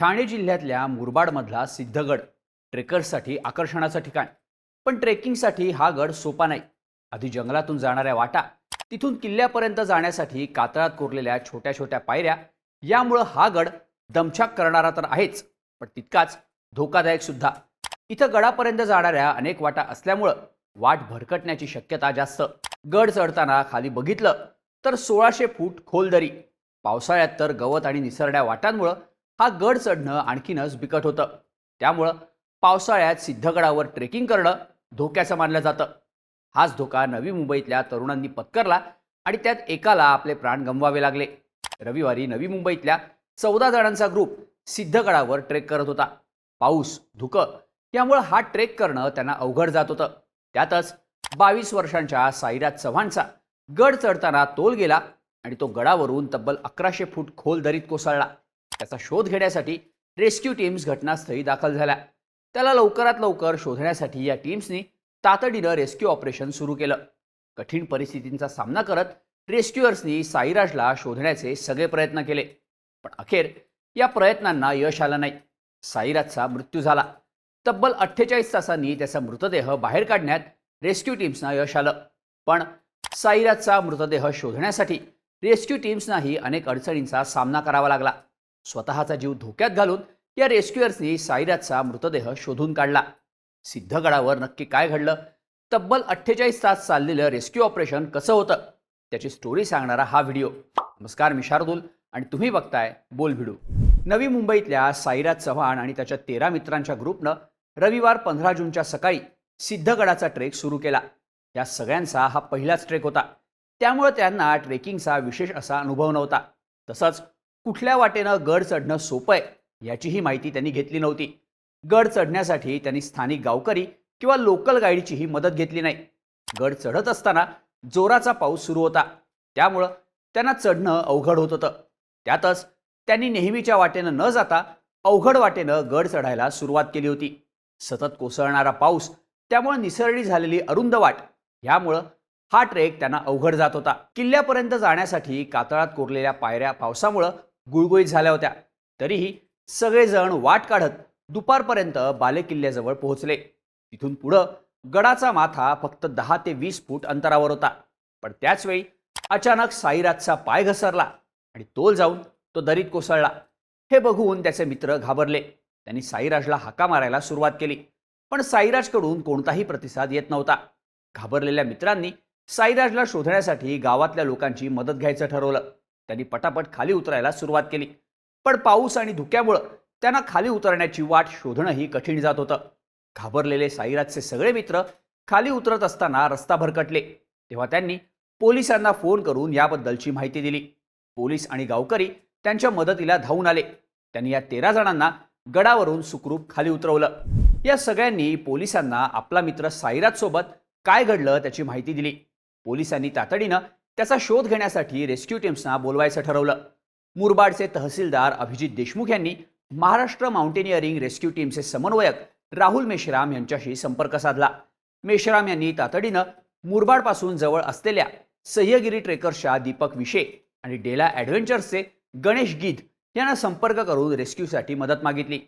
ठाणे जिल्ह्यातल्या मुरबाडमधला सिद्धगड ट्रेकर्ससाठी आकर्षणाचं ठिकाण. पण ट्रेकिंगसाठी हा गड सोपा नाही. आधी जंगलातून जाणाऱ्या वाटा तिथून किल्ल्यापर्यंत जाण्यासाठी कातळात कोरलेल्या छोट्या छोट्या पायऱ्या यामुळं हा गड दमछाक करणारा तर आहेच पण तितकाच धोकादायक सुद्धा. इथं गडापर्यंत जाणाऱ्या अनेक वाटा असल्यामुळं वाट भरकटण्याची शक्यता जास्त. गड चढताना खाली बघितलं तर सोळाशे फूट खोल दरी. पावसाळ्यात तर गवत आणि निसरड्या वाटांमुळं हा गड चढणं आणखीनच बिकट होतं. त्यामुळं पावसाळ्यात सिद्धगडावर ट्रेकिंग करणं धोक्याचं मानलं जातं. हाच धोका नवी मुंबईतल्या तरुणांनी पत्करला आणि त्यात एकाला आपले प्राण गमवावे लागले. रविवारी नवी मुंबईतल्या चौदा जणांचा ग्रुप सिद्धगडावर ट्रेक करत होता. पाऊस धुकं यामुळं हा ट्रेक करणं त्यांना अवघड जात होतं. त्यातच बावीस वर्षांच्या साईराज चव्हाणचा गड चढताना तोल गेला आणि तो गडावरून तब्बल अकराशे फूट खोल दरीत कोसळला. त्याचा शोध घेण्यासाठी रेस्क्यू टीम्स घटनास्थळी दाखल झाल्या. त्याला लवकरात लवकर शोधण्यासाठी या टीम्सनी तातडीनं रेस्क्यू ऑपरेशन सुरू केलं. कठीण परिस्थितींचा सामना करत रेस्क्युअर्सनी साईराजला शोधण्याचे सगळे प्रयत्न केले. पण अखेर या प्रयत्नांना यश आलं नाही. साईराजचा मृत्यू झाला. तब्बल अठ्ठेचाळीस तासांनी त्याचा मृतदेह बाहेर काढण्यात रेस्क्यू टीम्सना यश आलं. पण साईराजचा मृतदेह शोधण्यासाठी रेस्क्यू टीम्सनाही अनेक अडचणींचा सामना करावा लागला. स्वतःचा जीव धोक्यात घालून या रेस्क्युअर्सनी साईराजचा मृतदेह शोधून काढला. सिद्धगडावर नक्की काय घडलं? तब्बल अठ्ठेचाळीस तास चाललेलं रेस्क्यू ऑपरेशन कसं होतं? त्याची स्टोरी सांगणारा हा व्हिडिओ. नमस्कार मी शार्दूल आणि तुम्ही बघताय बोल भिडू. नवी मुंबईतल्या साईराज चव्हाण आणि त्याच्या तेरा मित्रांच्या ग्रुपनं रविवार पंधरा जूनच्या सकाळी सिद्धगडाचा ट्रेक सुरू केला. या सगळ्यांचा हा पहिलाच ट्रेक होता. त्यामुळे त्यांना ट्रेकिंगचा विशेष असा अनुभव नव्हता. तसंच कुठल्या वाटेनं गड चढणं सोपं आहे याचीही माहिती त्यांनी घेतली नव्हती. गड चढण्यासाठी त्यांनी स्थानिक गावकरी किंवा लोकल गाईडचीही मदत घेतली नाही. गड चढत असताना जोराचा पाऊस सुरू होता. त्यामुळं त्यांना चढणं अवघड होत होतं. त्यातच त्यांनी नेहमीच्या वाटेनं न जाता अवघड वाटेनं गड चढायला सुरुवात केली होती. सतत कोसळणारा पाऊस त्यामुळे निसरडी झालेली अरुंद वाट यामुळं हा ट्रेक त्यांना अवघड जात होता. किल्ल्यापर्यंत जाण्यासाठी कातळात कोरलेल्या पायऱ्या पावसामुळं गुळगुळीत झाल्या होत्या. तरीही सगळेजण वाट काढत दुपारपर्यंत बालेकिल्ल्याजवळ पोहोचले. तिथून पुढं गडाचा माथा फक्त दहा ते वीस फूट अंतरावर होता. पण त्याचवेळी अचानक साईराजचा पाय घसरला आणि तोल जाऊन तो दरीत कोसळला. हे बघून त्याचे मित्र घाबरले. त्यांनी साईराजला हाका मारायला सुरुवात केली. पण साईराजकडून कोणताही प्रतिसाद येत नव्हता. घाबरलेल्या मित्रांनी साईराजला शोधण्यासाठी गावातल्या लोकांची मदत घ्यायचं ठरवलं. त्यांनी पटापट खाली उतरायला सुरुवात केली. पण पाऊस आणि धुक्यामुळं त्यांना खाली उतरण्याची वाट शोधणंही कठीण जात होतं. घाबरलेले साईराजचे सगळे मित्र खाली उतरत असताना रस्ता भरकटले. तेव्हा त्यांनी पोलिसांना फोन करून याबद्दलची माहिती दिली. पोलीस आणि गावकरी त्यांच्या मदतीला धावून आले. त्यांनी या तेरा जणांना गडावरून सुखरूप खाली उतरवलं. या सगळ्यांनी पोलिसांना आपला मित्र साईराज सोबत काय घडलं त्याची माहिती दिली. पोलिसांनी तातडीनं त्याचा शोध घेण्यासाठी रेस्क्यू टीम्सना बोलवायचं ठरवलं. मुरबाडचे तहसीलदार अभिजित देशमुख यांनी महाराष्ट्र माउंटेनिअरिंग रेस्क्यू टीमचे समन्वयक राहुल मेश्राम यांच्याशी संपर्क साधला. मेश्राम यांनी तातडीनं मुरबाडपासून जवळ असलेल्या सह्यगिरी ट्रेकर्सच्या दीपक विशे आणि डेला ॲडव्हेंचर्सचे गणेश गीत यांना संपर्क करून रेस्क्यूसाठी मदत मागितली.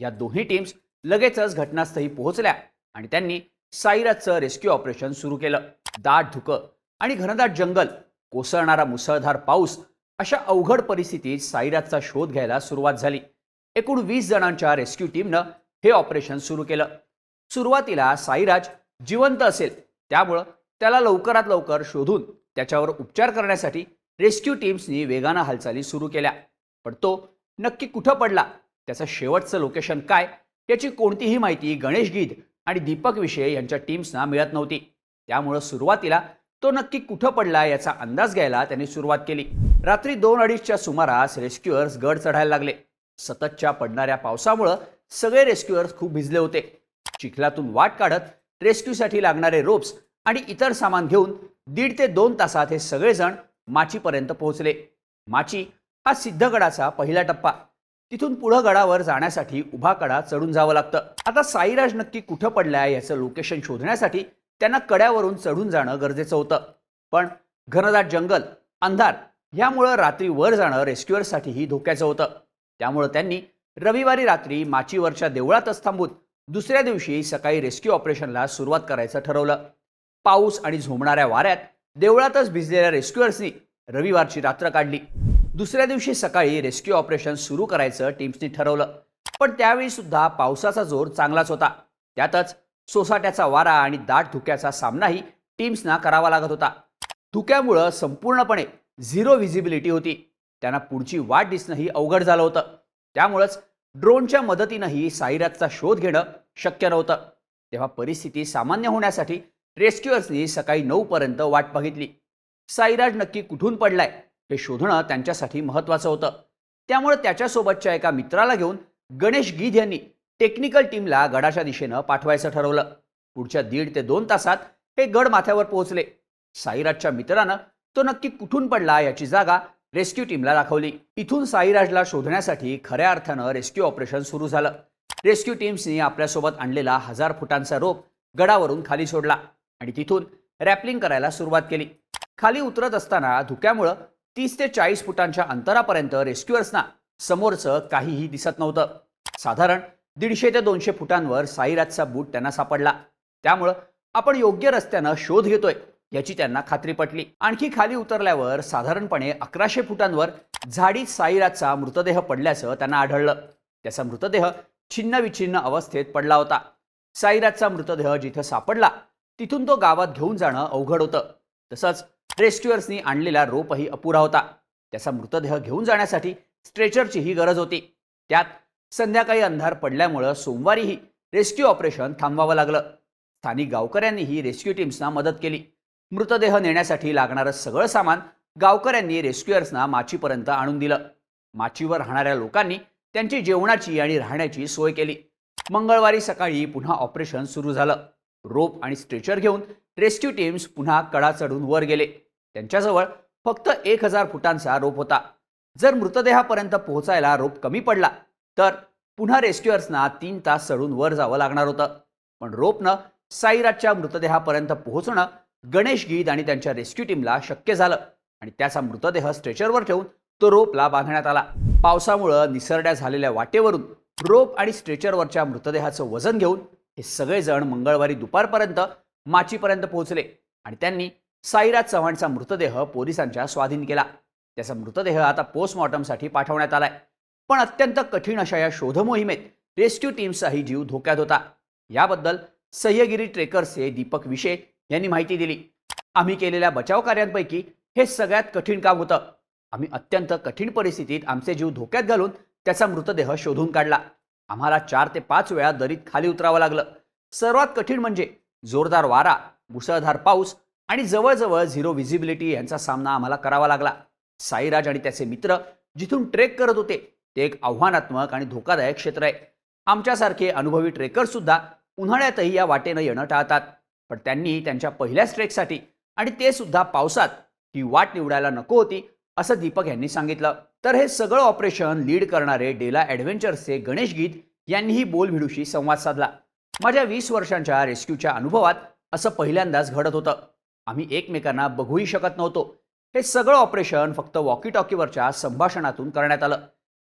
या दोन्ही टीम्स लगेचच घटनास्थळी पोहोचल्या आणि त्यांनी साईराजचं रेस्क्यू ऑपरेशन सुरू केलं. दाट धुकं आणि घनदाट जंगल कोसळणारा मुसळधार पाऊस अशा अवघड परिस्थितीत साईराजचा शोध घ्यायला सुरुवात झाली. एकूण वीस जणांच्या रेस्क्यू टीमनं हे ऑपरेशन सुरू केलं. सुरुवातीला साईराज जिवंत असेल त्यामुळं त्याला लवकरात लवकर शोधून त्याच्यावर उपचार करण्यासाठी रेस्क्यू टीम्सनी वेगानं हालचाली सुरू केल्या. पण तो नक्की कुठं पडला? त्याचं शेवटचं लोकेशन काय? याची कोणतीही माहिती गणेश गीध आणि दीपक विषय यांच्या टीम्सना मिळत नव्हती. त्यामुळं सुरुवातीला तो नक्की कुठं पडला याचा अंदाज घ्यायला त्यांनी सुरुवात केली. रात्री दोन अडीचच्या सुमारास रेस्क्युअर्स गड चढायला लागले. सततच्या पडणाऱ्या पावसामुळं सगळे रेस्क्युअर्स खूप भिजले होते. चिखलातून वाट काढत रेस्क्यूसाठी लागणारे रोप्स आणि इतर सामान घेऊन दीड ते दोन तासात हे सगळेजण माचीपर्यंत पोहोचले. माची हा सिद्धगडाचा पहिला टप्पा. तिथून पुढं गडावर जाण्यासाठी उभा कडा चढून जावं लागतं. आता साईराज नक्की कुठं पडलाय याचं लोकेशन शोधण्यासाठी त्यांना कड्यावरून चढून जाणं गरजेचं होतं. पण घनदाट जंगल अंधार यामुळं रात्री वर जाणं रेस्क्युअरसाठीही धोक्याचं होतं. त्यामुळं त्यांनी रविवारी रात्री माचीवरच्या देवळातच थांबून दुसऱ्या दिवशी सकाळी रेस्क्यू ऑपरेशनला सुरुवात करायचं ठरवलं. पाऊस आणि झोंबणाऱ्या वाऱ्यात देवळातच भिजलेल्या रेस्क्युअर्सनी रविवारची रात्र काढली. दुसऱ्या दिवशी सकाळी रेस्क्यू ऑपरेशन सुरू करायचं टीम्सनी ठरवलं. पण त्यावेळी सुद्धा पावसाचा जोर चांगलाच होता. त्यातच सोसाट्याचा वारा आणि दाट धुक्याचा सामनाही टीम्सना करावा लागत होता. धुक्यामुळं संपूर्णपणे झिरो व्हिजिबिलिटी होती. त्यांना पुढची वाट दिसणंही अवघड झालं होतं. त्यामुळंच ड्रोनच्या मदतीनंही साईराजचा शोध घेणं शक्य नव्हतं. तेव्हा परिस्थिती सामान्य होण्यासाठी रेस्क्युअर्सनी सकाळी नऊपर्यंत वाट बघितली. साईराज नक्की कुठून पडलाय हे शोधणं त्यांच्यासाठी महत्त्वाचं होतं. त्यामुळे त्याच्यासोबतच्या एका मित्राला घेऊन गणेश गीध यांनी टेक्निकल टीमला गडाच्या दिशेनं पाठवायचं ठरवलं. पुढच्या दीड ते दोन तासात हे गड माथ्यावर पोहोचले. साईराजच्या मित्रानं तो नक्की कुठून पडला याची जागा रेस्क्यू टीमला दाखवली. इथून साईराजला शोधण्यासाठी खऱ्या अर्थानं रेस्क्यू ऑपरेशन सुरू झालं. रेस्क्यू टीम्सनी आपल्यासोबत आणलेला हजार फुटांचा रोप गडावरून खाली सोडला आणि तिथून रॅपलिंग करायला सुरुवात केली. खाली उतरत असताना धुक्यामुळं तीस ते चाळीस फुटांच्या अंतरापर्यंत रेस्क्युअर्सना समोरचं काहीही दिसत नव्हतं. साधारण दीडशे ते दोनशे फुटांवर साईराजचा बूट त्यांना सापडला. त्यामुळं आपण योग्य रस्त्यानं शोध घेतोय याची त्यांना खात्री पटली. आणखी खाली उतरल्यावर साधारणपणे अकराशे फुटांवर झाडी साईराजचा मृतदेह पडल्याचं त्यांना आढळलं. त्याचा मृतदेह छिन्न विछिन्न अवस्थेत पडला होता. साईराजचा मृतदेह जिथं सापडला तिथून तो गावात घेऊन जाणं अवघड होतं. तसंच रेस्क्युअर्सनी आणलेला रोपही अपुरा होता. त्याचा मृतदेह घेऊन जाण्यासाठी स्ट्रेचरचीही गरज होती. त्यात संध्याकाळी अंधार पडल्यामुळं सोमवारीही रेस्क्यू ऑपरेशन थांबवावं लागलं. स्थानिक गावकऱ्यांनीही रेस्क्यू टीम्सना मदत केली. मृतदेह नेण्यासाठी लागणारं सगळं सामान गावकऱ्यांनी रेस्क्युअर्सना माचीपर्यंत आणून दिलं. माचीवर राहणाऱ्या लोकांनी त्यांची जेवणाची आणि राहण्याची सोय केली. मंगळवारी सकाळी पुन्हा ऑपरेशन सुरू झालं. रोप आणि स्ट्रेचर घेऊन रेस्क्यू टीम्स पुन्हा कडा चढून वर गेले. त्यांच्याजवळ फक्त एक हजार फुटांचा रोप होता. जर मृतदेहापर्यंत पोहोचायला रोप कमी पडला तर पुन्हा रेस्क्युअर्सना तीन तास चढून वर जावं लागणार होतं. पण रोपनं साईराजच्या मृतदेहापर्यंत पोहोचणं गणेश गीत आणि त्यांच्या रेस्क्यू टीमला शक्य झालं आणि त्याचा मृतदेह स्ट्रेचरवर ठेवून तो रोपला बांधण्यात आला. पावसामुळं निसरड्या झालेल्या वाटेवरून रोप आणि स्ट्रेचरवरच्या मृतदेहाचं वजन घेऊन हे सगळेजण मंगळवारी दुपारपर्यंत माचीपर्यंत पोहोचले आणि त्यांनी साईराज चव्हाणचा मृतदेह पोलिसांच्या स्वाधीन केला. त्याचा मृतदेह आता पोस्टमॉर्टमसाठी पाठवण्यात आलाय. पण अत्यंत कठीण अशा या शोधमोहिमेत रेस्क्यू टीमचाही जीव धोक्यात होता. याबद्दल सह्यगिरी ट्रेकर्सचे दीपक विशे यांनी माहिती दिली. आम्ही केलेल्या बचाव कार्यांपैकी हे सगळ्यात कठीण काम होतं. आम्ही अत्यंत कठीण परिस्थितीत आमचे जीव धोक्यात घालून त्याचा मृतदेह शोधून काढला. आम्हाला चार ते पाच वेळा दरीत खाली उतरावं लागलं. सर्वात कठीण म्हणजे जोरदार वारा मुसळधार पाऊस आणि जवळजवळ झिरो व्हिजिबिलिटी यांचा सामना आम्हाला करावा लागला. साईराज आणि त्याचे मित्र जिथून ट्रेक करत होते ते एक आव्हानात्मक आणि धोकादायक क्षेत्र आहे. आमच्यासारखे अनुभवी ट्रेकरसुद्धा उन्हाळ्यातही या वाटेनं येणं टाळतात. पण त्यांनी त्यांच्या पहिल्याच ट्रेकसाठी आणि ते सुद्धा पावसात ही वाट निवडायला नको होती असं दीपक यांनी सांगितलं. तर हे सगळं ऑपरेशन लीड करणारे डेला ॲडव्हेंचर्सचे गणेश गीत यांनीही बोलभिडूशी संवाद साधला. माझ्या वीस वर्षांच्या रेस्क्यूच्या अनुभवात असं पहिल्यांदाच घडत होतं. आम्ही एकमेकांना बघूही शकत नव्हतो. हे सगळं ऑपरेशन फक्त वॉकी टॉकीवरच्या संभाषणातून करण्यात आलं.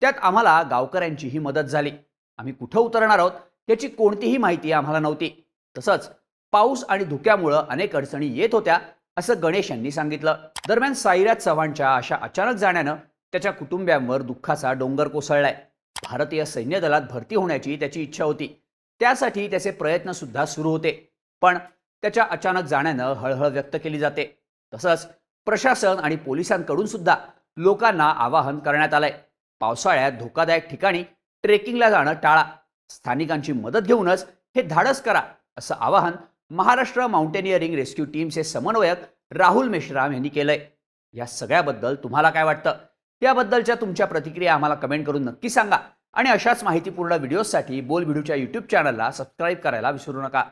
त्यात आम्हाला गावकऱ्यांचीही मदत झाली. आम्ही कुठं उतरणार आहोत याची कोणतीही माहिती आम्हाला नव्हती. तसंच पाऊस आणि धुक्यामुळं अनेक अडचणी येत होत्या असं गणेश यांनी सांगितलं. दरम्यान साईराज चव्हाणच्या अशा अचानक जाण्यानं त्याच्या कुटुंबियांवर दुःखाचा डोंगर कोसळलाय. भारतीय सैन्य दलात भरती होण्याची त्याची इच्छा होती. त्यासाठी त्याचे प्रयत्न सुद्धा सुरू होते. पण त्याच्या अचानक जाण्यानं हळहळ व्यक्त केली जाते. तसंच प्रशासन आणि पोलिसांकडून सुद्धा लोकांना आवाहन करण्यात आलंय. पावसाळ्यात धोकादायक ठिकाणी ट्रेकिंगला जाणं टाळा. स्थानिकांची मदत घेऊनच हे धाडस करा असं आवाहन महाराष्ट्र माउंटेनिअरिंग रेस्क्यू टीमचे समन्वयक राहुल मेश्राम यांनी केलंय. या सगळ्याबद्दल तुम्हाला काय वाटतं? याबद्दलच्या तुमच्या प्रतिक्रिया आम्हाला कमेंट करून नक्की सांगा. आणि अशाच माहितीपूर्ण व्हिडिओजसाठी बोल व्हिडिओच्या यूट्यूब चॅनलला सबस्क्राईब करायला विसरू नका.